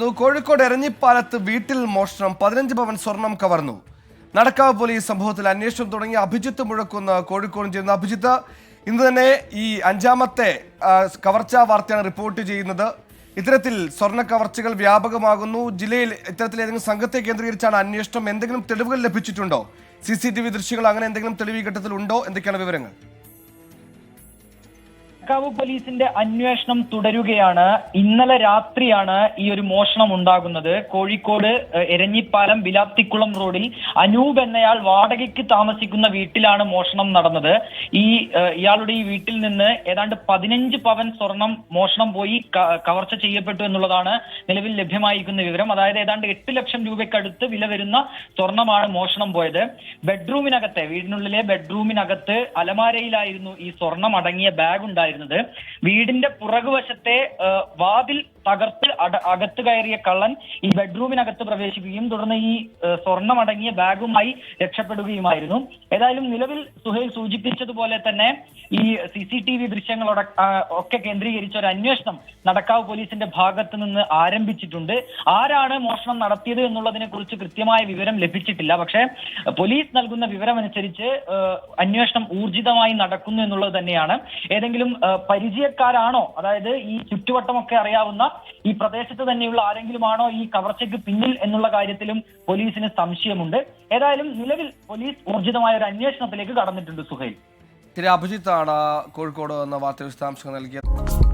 കോഴിക്കോട് എരഞ്ഞിപ്പാലത്ത് വീട്ടിൽ മോഷണം പതിനഞ്ച് പവൻ സ്വർണം കവർന്നു. നടക്കാവ് പോലീസ് സംഭവത്തിൽ അന്വേഷണം തുടങ്ങി അഭിജിത്ത് മുഴക്കുന്ന കോഴിക്കോട് ചെയ്യുന്ന അഭിജിത്ത് ഇന്ന് തന്നെ ഈ അഞ്ചാമത്തെ കവർച്ചാ വാർത്തയാണ് റിപ്പോർട്ട് ചെയ്യുന്നത്. ഇത്തരത്തിൽ സ്വർണ കവർച്ചകൾ വ്യാപകമാകുന്നു. ജില്ലയിൽ ഇത്തരത്തിൽ ഏതെങ്കിലും സംഘത്തെ കേന്ദ്രീകരിച്ചാണ് അന്വേഷണം. എന്തെങ്കിലും തെളിവുകൾ ലഭിച്ചിട്ടുണ്ടോ? സി സി ടി വി ദൃശ്യങ്ങൾ അങ്ങനെ എന്തെങ്കിലും തെളിവ് ഘട്ടത്തിൽ ഉണ്ടോ എന്തൊക്കെയാണ് വിവരങ്ങൾ? കാവ് പോലീസിന്റെ അന്വേഷണം തുടരുകയാണ്. ഇന്നലെ രാത്രിയാണ് ഈ ഒരു മോഷണം ഉണ്ടാകുന്നത്. കോഴിക്കോട് എരഞ്ഞിപ്പാലം ബിലാത്തിക്കുളം റോഡിൽ അനൂപ് എന്നയാൾ വാടകയ്ക്ക് താമസിക്കുന്ന വീട്ടിലാണ് മോഷണം നടന്നത്. ഈ ഇയാളുടെ ഈ വീട്ടിൽ നിന്ന് ഏതാണ്ട് പതിനഞ്ച് പവൻ സ്വർണം മോഷണം പോയി കവർച്ച ചെയ്യപ്പെട്ടു എന്നുള്ളതാണ് നിലവിൽ ലഭ്യമായിരിക്കുന്ന വിവരം. അതായത് ഏതാണ്ട് എട്ട് ലക്ഷം രൂപയ്ക്കടുത്ത് വില വരുന്ന സ്വർണമാണ് മോഷണം പോയത്. ബെഡ്റൂമിനകത്തെ വീടിനുള്ളിലെ ബെഡ്റൂമിനകത്ത് അലമാരയിലായിരുന്നു ഈ സ്വർണം അടങ്ങിയ ബാഗ് ഉണ്ടായിരുന്നത് വീടിന്റെ പുറകുവശത്തെ വാതിൽ തകർത്ത് അകത്ത് കയറിയ കള്ളൻ ഈ ബെഡ്റൂമിനകത്ത് പ്രവേശിക്കുകയും തുടർന്ന് ഈ സ്വർണമടങ്ങിയ ബാഗുമായി രക്ഷപ്പെടുകയുമായിരുന്നു. ഏതായാലും നിലവിൽ സുഹേൽ സൂചിപ്പിച്ചതുപോലെ തന്നെ ഈ സി സി ടി വി ദൃശ്യങ്ങളോട് ഒക്കെ കേന്ദ്രീകരിച്ച ഒരു അന്വേഷണം നടക്കാവ് പോലീസിന്റെ ഭാഗത്ത് നിന്ന് ആരംഭിച്ചിട്ടുണ്ട്. ആരാണ് മോഷണം നടത്തിയത് എന്നുള്ളതിനെ കുറിച്ച് കൃത്യമായ വിവരം ലഭിച്ചിട്ടില്ല. പക്ഷേ പോലീസ് നൽകുന്ന വിവരമനുസരിച്ച് അന്വേഷണം ഊർജിതമായി നടക്കുന്നു എന്നുള്ളത് തന്നെയാണ്. ഏതെങ്കിലും പരിചയക്കാരാണോ? അതായത് ഈ ചുറ്റുവട്ടമൊക്കെ അറിയാവുന്ന ഈ പ്രദേശത്ത് തന്നെയുള്ള ആരെങ്കിലുമാണോ ഈ കവർച്ചയ്ക്ക് പിന്നിൽ എന്നുള്ള കാര്യത്തിലും പോലീസിന് സംശയമുണ്ട്. ഏതായാലും നിലവിൽ പോലീസ് ഊർജിതമായ ഒരു അന്വേഷണത്തിലേക്ക് കടന്നിട്ടുണ്ട് സുഹൈൽ. ശരി അഭിജിത്താണ് കോഴിക്കോട് എന്ന വാർത്ത വിശദാംശങ്ങൾ നൽകിയത്.